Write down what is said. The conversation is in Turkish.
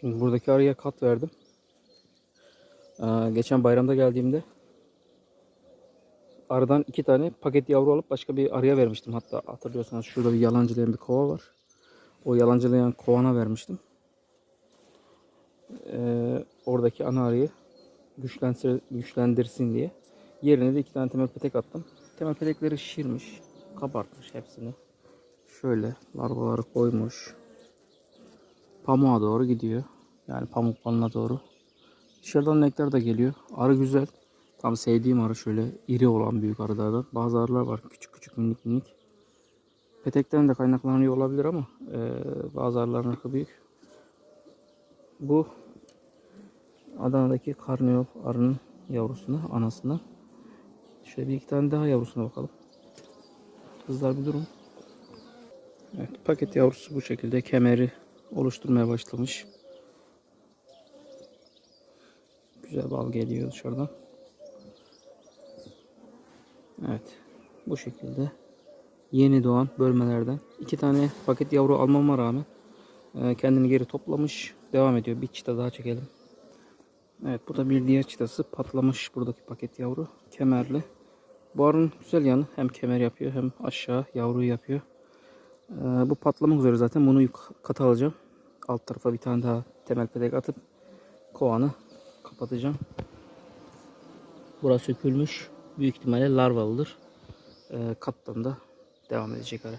Şimdi buradaki arıya kat verdim. Ee, geçen bayramda geldiğimde arıdan iki tane paket yavru alıp başka bir arıya vermiştim. Hatta hatırlıyorsanız şurada bir yalancılayan bir kova var. O yalancılayan kovana vermiştim. Ee, oradaki ana arıyı güçlendir, güçlendirsin diye. Yerine de iki tane temel petek attım. Temel petekleri şişirmiş. Kabartmış hepsini. Şöyle larvaları koymuş. Pamuğa doğru gidiyor. Yani pamuk balına doğru. Dışarıdan nektar da geliyor. Arı güzel. Tam sevdiğim arı şöyle iri olan büyük arılardan. Bazı arılar var küçük küçük minik minik. Petekten de kaynaklanıyor olabilir ama e, bazı arıların ırkı büyük. Bu Adana'daki karniyol arının yavrusuna, anasına. Şöyle bir iki tane daha yavrusuna bakalım. Kızlar bir durun. Evet, paket yavrusu bu şekilde kemeri oluşturmaya başlamış. Güzel bal geliyor dışarıdan. Evet. Bu şekilde yeni doğan bölmelerden iki tane paket yavru almama rağmen e, kendini geri toplamış. Devam ediyor. Bir çıta daha çekelim. Evet bu da bir diğer çıtası patlamış buradaki paket yavru kemerli. Bu arının güzel yanı hem kemer yapıyor hem aşağı yavruyu yapıyor. Ee, bu patlamak üzere zaten bunu kata alacağım. Alt tarafa bir tane daha temel pedek atıp kovanı kapatacağım. Burası sökülmüş. Büyük ihtimalle larvalıdır. Ee, kattan da devam edecek ara.